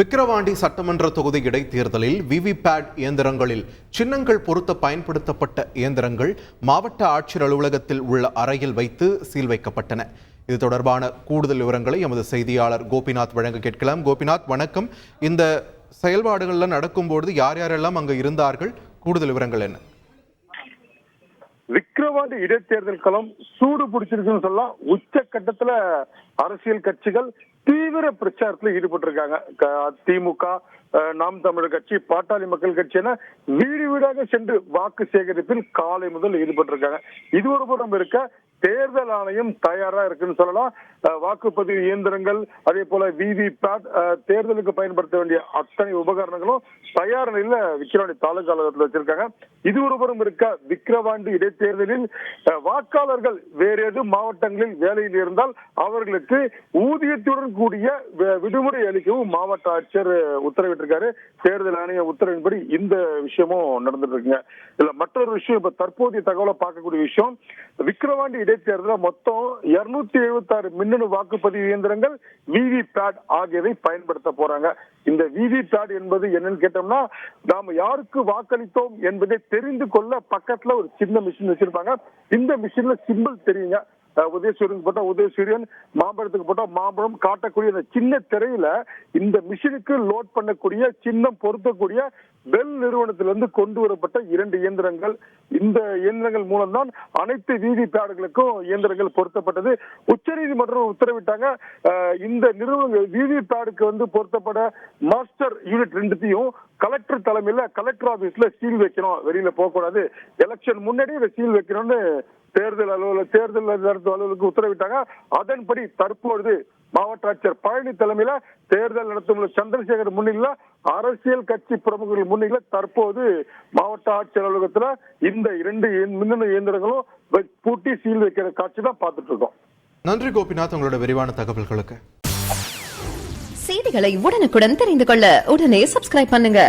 விக்கிரவாண்டி சட்டமன்ற தொகுதி இடைத்தேர்தலில் விவிபேட் இயந்திரங்களில் சின்னங்கள் பொருத்த பயன்படுத்தப்பட்ட இயந்திரங்கள் மாவட்ட ஆட்சியர் அலுவலகத்தில் உள்ள அறையில் வைத்து சீல் வைக்கப்பட்டன. இது தொடர்பான கூடுதல் விவரங்களை எமது செய்தியாளர் கோபிநாத் வழங்க கேட்கலாம். கோபிநாத் வணக்கம். இந்த செயல்பாடுகள்லாம் நடக்கும்போது யார் யாரெல்லாம் அங்கு இருந்தார்கள்? கூடுதல் விவரங்கள் என்ன? விக்கிரவாண்டி இடைத்தேர்தல் களம் சூடு பிடிச்சிருக்குன்னு சொல்லலாம். உச்ச கட்டத்துல அரசியல் கட்சிகள் தீவிர பிரச்சாரத்துல ஈடுபட்டிருக்காங்க. திமுக நாம் தமிழர் கட்சி பாட்டாளி மக்கள் கட்சி என வீடு வீடாக சென்று வாக்கு சேகரிப்பில் காலை முதல் ஈடுபட்டிருக்காங்க. இது ஒரு புறம் இருக்க தேர்தல் ஆணையம் தயாரா இருக்குன்னு சொல்லலாம். வாக்குப்பதிவு இயந்திரங்கள் அதே போல விவி பேட் தேர்தலுக்கு பயன்படுத்த வேண்டிய அத்தனை உபகரணங்களும் தயார் நிலையில விக்கிரவாண்டி தாலுகா அலுவலகத்தில் வச்சிருக்காங்க. இது ஒருபுறம் இருக்க விக்கிரவாண்டி இடைத்தேர்தலில் வாக்காளர்கள் வேறு எதுவும் மாவட்டங்களில் வேலையில் இருந்தால் அவர்களுக்கு ஊதியத்துடன் கூடிய விடுமுறை அளிக்கவும் மாவட்ட ஆட்சியர் உத்தரவிட்டிருக்காரு. தேர்தல் ஆணைய உத்தரவின்படி இந்த விஷயமும் நடந்துட்டு இருக்குங்க. இதுல மற்றொரு விஷயம் இப்ப தற்போதைய தகவலை பார்க்கக்கூடிய விஷயம் விக்கிரவாண்டி இடைத்தேர்தலில் மொத்தம் இருநூத்தி எழுபத்தி ஆறு மின்னணு வாக்குப்பதிவு இயந்திரங்கள் விவி பேட் ஆகியவை பயன்படுத்த போறாங்க. இந்த விவி பேட் என்பது என்னன்னு கேட்டோம்னா நாம யாருக்கு வாக்களித்தோம் என்பதை தெரிந்து கொள்ள பக்கத்துல ஒரு சின்ன மிஷின் வச்சிருப்பாங்க. இந்த மிஷின்ல சிம்பிள் தெரியுங்க. உதயசூரியன் போட்டா உதயசூரியன் மாம்பழத்துக்கு போட்டா மாம்பழம் காட்டக்கூடிய அந்த சின்ன திரையில இந்த மிஷினுக்கு லோட் பண்ணக்கூடிய சின்னம் பொருத்தக்கூடிய பெல் நிறுவனத்திலிருந்து கொண்டு வரப்பட்ட இரண்டு இயந்திரங்கள். இந்த இயந்திரங்கள் மூலம்தான் அனைத்து வீதி பேடுகளுக்கும் இயந்திரங்கள் பொருத்தப்பட்டது. உச்சநீதிமன்றம் உத்தரவிட்டாங்க. இந்த நிறுவனங்கள் வீதி பேடுக்கு வந்து பொருத்தப்பட மாஸ்டர் யூனிட் ரெண்டுத்தையும் கலெக்டர் தலைமையில கலெக்டர் ஆபீஸ்ல சீல் வைக்கணும். வெளியில போகக்கூடாது. எலெக்ஷன் முன்னாடி இதை சீல் வைக்கணும்னு தேர்தல் அலுவலக தேர்தல் நடத்தும் அலுவலருக்கு உத்தரவிட்டாங்க. அதன்படி தற்பொழுது மாவட்ட ஆட்சியர் பழனி தலைமையில தேர்தல் நடத்தும் சந்திரசேகர் முன்னிலையில அரசியல் கட்சி பிரமுகர்கள் முன்னிலையில தற்போது மாவட்ட ஆட்சியர் அலுவலகத்துல இந்த இரண்டு மின்னணு இயந்திரங்களும் பூட்டி சீல் வைக்கிற காட்சி தான் பார்த்துட்டு இருக்கோம். நன்றி கோபிநாத் உங்களோட விரிவான தகவல்களுக்கு. செய்திகளை உடனுக்குடன் தெரிந்து கொள்ள உடனே சப்ஸ்கிரைப் பண்ணுங்க.